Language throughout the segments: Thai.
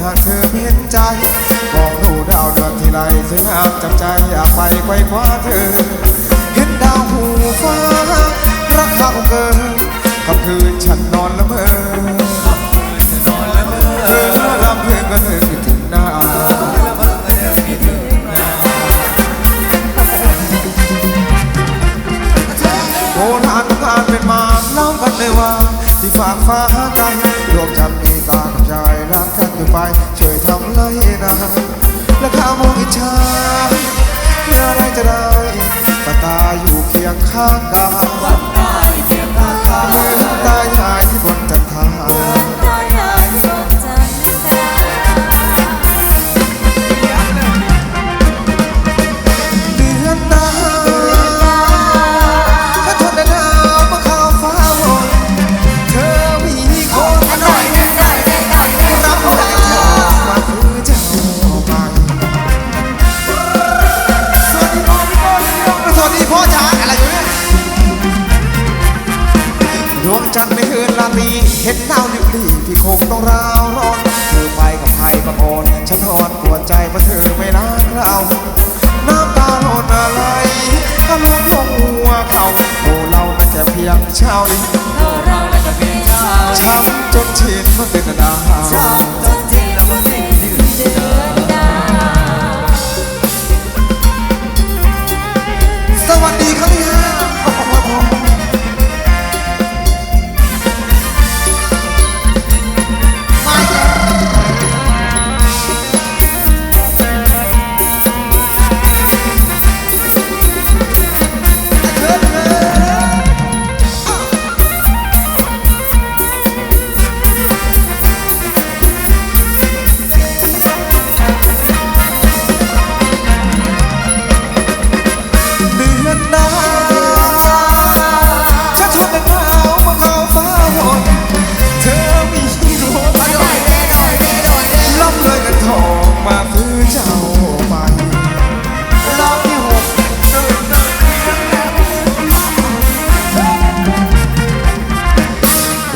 หากเธอเห็นใจบอกดูดาวเดือนที่ไรสวยงากจำใจอยากไปไขว้คว้าเธอ เห็นดาวหูฟ้ารักเคาเกินกับคืนฉันนอนละเมอลำเพลินก็เธอคิดถึงหน้าโบาณการเป็นมาเล่ากันเลยว่า ที่ฝากฟ้าใจดวงจำมีตากัใจ ไปช่วยทำไรนะและข้ามองอิจฉาเมื่อไรจะได้ตาตาอยู่เคียงข้างกาย ดวงจันทร์ในคืนราตรีเห็นดาวลิบลีที่คงต้องราวร้อนเธอไปกับใครบางคนฉันหอนปวดใจเพราะเธอไม่รักเราน้ำตาหล่นอะไรก็ลวงลงหัวเขาโอ้เราแต่แค่เพียงชาวลิโลเราและก็เป็นชาวช้ำจนชินมันเป็นดาว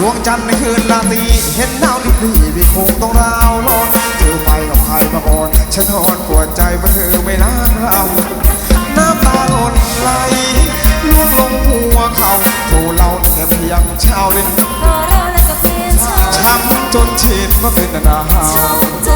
วงจันทร์ในคืนราตรีเห็นดาวลิบลีพี่คงต้องราวร้อนเธอไปกับใครบางคนฉันหอนปวดใจเพราะเธอไม่รักเรา น้ำตาหล่นไหลล่วงลงหัวเขาโทรเราแค่เพียงชาวเล่นโลเราและก็เป็นชาวช้ำจนชินว่าเป็นดาวจนที่เราสิ้นเดือน